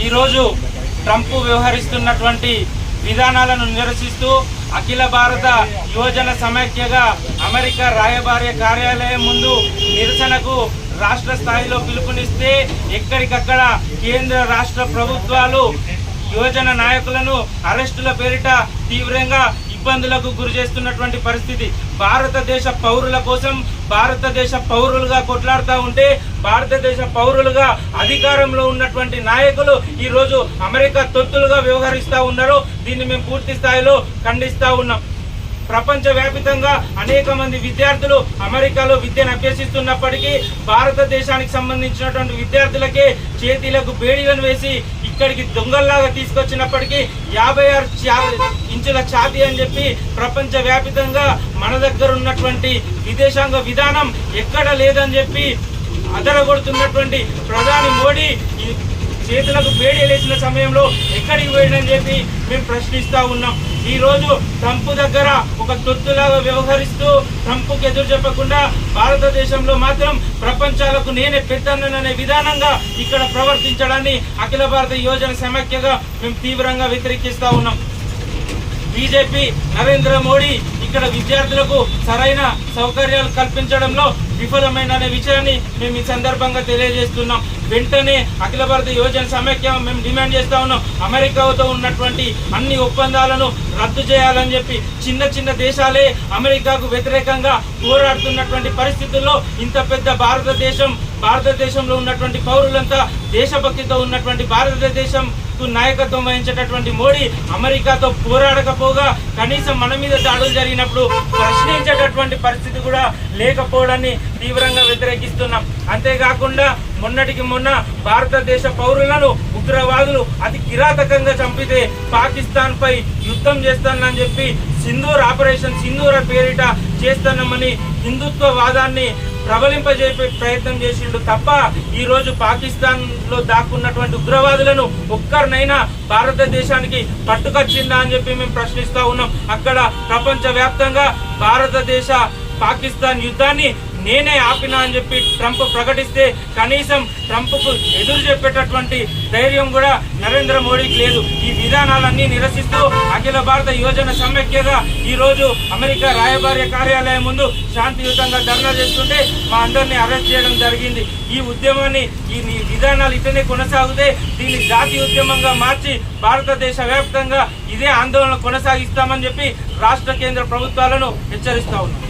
ఈరోజు ట్రంప్ వ్యవహరిస్తున్నటువంటి విధానాలను నిరసిస్తూ అఖిల భారత యువజన సమైక్యగా అమెరికా రాయబార్య కార్యాలయం ముందు నిరసనకు రాష్ట్ర స్థాయిలో పిలుపునిస్తే ఎక్కడికక్కడ కేంద్ర రాష్ట్ర ప్రభుత్వాలు యువజన నాయకులను అరెస్టుల పేరిట తీవ్రంగా ఇబ్బందులకు గురి చేస్తున్నటువంటి పరిస్థితి. భారతదేశ పౌరుల కోసం భారతదేశ పౌరులుగా కొట్లాడుతూ ఉంటే భారతదేశ పౌరులుగా అధికారంలో ఉన్నటువంటి నాయకులు ఈరోజు అమెరికా తొత్తులుగా వ్యవహరిస్తూ ఉన్నారు దీన్ని మేము పూర్తి స్థాయిలో ఖండిస్తూ ఉన్నాం. ప్రపంచవ్యాపితంగా అనేక మంది విద్యార్థులు అమెరికాలో విద్యను అభ్యసిస్తున్నప్పటికీ భారతదేశానికి సంబంధించినటువంటి విద్యార్థులకే చేతిలకు బేడీలను వేసి ఇక్కడికి దొంగల్లాగా తీసుకొచ్చినప్పటికీ యాభై ఆరు ఇంచుల ఛాతి అని చెప్పి ప్రపంచ వ్యాపితంగా మన దగ్గర ఉన్నటువంటి విదేశాంగ విధానం ఎక్కడ లేదని చెప్పి అదరగొడుతున్నటువంటి ప్రధాని మోడీ ఈ చేతులకు వేసిన సమయంలో ఎక్కడికి పోయిందని చెప్పి మేము ప్రశ్నిస్తూ ఉన్నాం. ఈరోజు ట్రంప్ దగ్గర ఒక తొత్తులాగా వ్యవహరిస్తూ ట్రంప్కి ఎదురు చెప్పకుండా భారతదేశంలో మాత్రం ప్రపంచాలకు నేనే పెద్దననే విధానంగా ఇక్కడ ప్రవర్తించడాన్ని అఖిల భారత యోజన సమాఖ్యగా మేము తీవ్రంగా వ్యతిరేకిస్తూ ఉన్నాం. బీజేపీ నరేంద్ర మోడీ ఇక్కడ విద్యార్థులకు సరైన సౌకర్యాలు కల్పించడంలో విఫలమైన అనే విషయాన్ని మేము ఈ సందర్భంగా తెలియజేస్తున్నాం. వెంటనే అఖిల భారత యోజన సమైక్య మేము డిమాండ్ చేస్తా ఉన్నాం. అమెరికాతో ఉన్నటువంటి అన్ని ఒప్పందాలను రద్దు చేయాలని చెప్పి చిన్న చిన్న దేశాలే అమెరికాకు వ్యతిరేకంగా పోరాడుతున్నటువంటి పరిస్థితుల్లో ఇంత పెద్ద భారతదేశం భారతదేశంలో ఉన్నటువంటి పౌరులంతా దేశభక్తితో ఉన్నటువంటి భారతదేశం నాయకత్వం వహించేటటువంటి మోడీ అమెరికాతో పోరాడకపోగా కనీసం మన మీద దాడులు జరిగినప్పుడు ప్రశ్నించేటటువంటి పరిస్థితి కూడా లేకపోవడాన్ని తీవ్రంగా వ్యతిరేకిస్తున్నాం. అంతేకాకుండా మొన్నటికి మొన్న భారతదేశ పౌరులను ఉగ్రవాదులు అతి కిరాతకంగా చంపితే పాకిస్తాన్ పై యుద్ధం చేస్తానని చెప్పి సింధూర్ ఆపరేషన్ సింధూర పేరిట చేస్తున్నామని హిందుత్వ వాదాన్ని ప్రబలింపజేపే ప్రయత్నం చేసిండు తప్ప ఈరోజు పాకిస్తాన్లో దాక్కున్నటువంటి ఉగ్రవాదులను ఒక్కరినైనా భారతదేశానికి పట్టుకొచ్చిందా అని చెప్పి మేము ప్రశ్నిస్తా ఉన్నాం. అక్కడ ప్రపంచవ్యాప్తంగా భారతదేశ పాకిస్తాన్ యుద్ధాన్ని నేనే ఆపినా అని చెప్పి ట్రంప్ ప్రకటిస్తే కనీసం ట్రంప్కు ఎదురు చెప్పేటటువంటి ధైర్యం కూడా నరేంద్ర మోడీకి లేదు. ఈ విధానాలన్నీ నిరసిస్తూ అఖిల భారత యోజన సమైక్యగా ఈ రోజు అమెరికా రాయబార్య కార్యాలయం ముందు శాంతియుతంగా ధర్నా చేస్తుంటే మా అందరినీ అరెస్ట్ చేయడం జరిగింది. ఈ ఉద్యమాన్ని ఈ విధానాలు ఇతనే కొనసాగితే దీన్ని జాతీయ ఉద్యమంగా మార్చి భారతదేశ వ్యాప్తంగా ఇదే ఆందోళన కొనసాగిస్తామని చెప్పి రాష్ట్ర కేంద్ర ప్రభుత్వాలను హెచ్చరిస్తా ఉన్నాం.